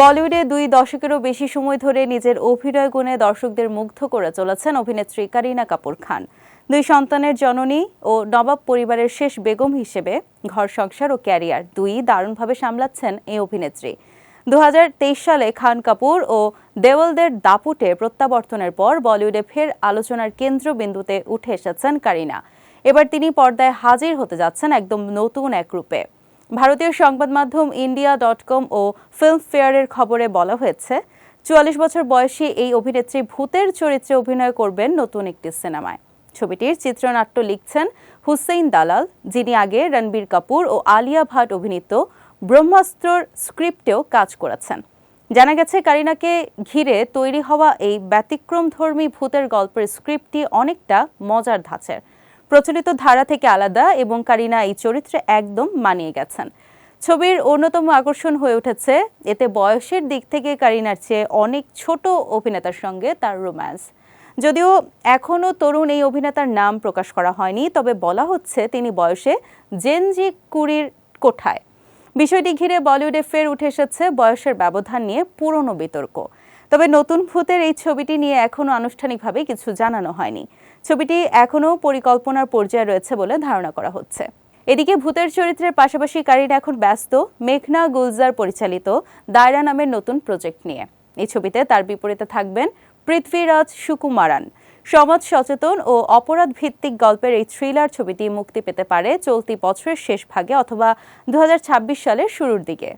বলিউডে দুই দশকেরও বেশি সময় ধরে নিজের অভিনয় গুণে দর্শকদের মুগ্ধ করে চলেছেন অভিনেত্রী কারিনা কাপুর খান। দুই সন্তানের জননী ও নবাব পরিবারের শেষ বেগম হিসেবে ঘর, সংসার ও ক্যারিয়ার দুই দারুণভাবে সামলাচ্ছেন এই অভিনেত্রী। দু হাজার তেইশ সালে খান কাপুর ও দেওয়ালদের দাপুটে প্রত্যাবর্তনের পর বলিউডে ফের আলোচনার কেন্দ্রবিন্দুতে উঠে এসেছেন কারিনা। এবার তিনি পর্দায় হাজির হতে যাচ্ছেন একদম নতুন এক রূপে। ভারতীয় সংবাদ মাধ্যম ইন্ডিয়া ডট কম ও ফিল্ম ফেয়ারের খবরে বলা হয়েছে, চুয়াল্লিশ বছর বয়সী এই অভিনেত্রী ভূতের চরিত্রে অভিনয় করবেন নতুন একটি সিনেমায়। ছবিটির চিত্রনাট্য লিখছেন হুসেইন দালাল, যিনি আগে রণবীর কাপুর ও আলিয়া ভাট অভিনীত ব্রহ্মাস্ত্রর স্ক্রিপ্টেও কাজ করেছেন। জানা গেছে, কারিনাকে ঘিরে তৈরি হওয়া এই ব্যতিক্রমধর্মী ভূতের গল্পের স্ক্রিপ্টটি অনেকটা মজার ধাঁচের। প্রচলিত ধারা থেকে আলাদা এবং কারিনা এই চরিত্রে একদম মানিয়ে গেছেন। ছবির অন্যতম আকর্ষণ হয়ে উঠেছে। এতে বয়সের দিক থেকে কারিনার চেয়ে অনেক ছোট অভিনেতার সঙ্গে তার রোম্যান্স। যদিও এখনও তরুণ এই অভিনেতার নাম প্রকাশ করা হয়নি, তবে বলা হচ্ছে তিনি বয়সে জেনজি কুড়ির কোঠায়। বিষয়টি ঘিরে বলিউডে ফের উঠে এসেছে বয়সের ব্যবধান নিয়ে পুরনো বিতর্ক। তবে নতুন ভূতের এই ছবিটি নিয়ে এখনও আনুষ্ঠানিকভাবে কিছু জানানো হয়নি। ছবিটি এখনও পরিকল্পনার পর্যায়ে রয়েছে বলে ধারণা করা হচ্ছে। এদিকে ভূতের চরিত্রের পাশাপাশি কারিনা এখন ব্যস্ত, মেঘনা গুলজার পরিচালিত দায়রা নামের নতুন প্রজেক্ট নিয়ে। এই ছবিতে তার বিপরীতে থাকবেন পৃথ্বীরাজ সুকুমারান। সমাজ সচেতন ও অপরাধ ভিত্তিক গল্পের এই থ্রিলার ছবিটি মুক্তি পেতে পারে চলতি বছরের শেষ ভাগে অথবা দু হাজার ছাব্বিশ সালের শুরুর দিকে।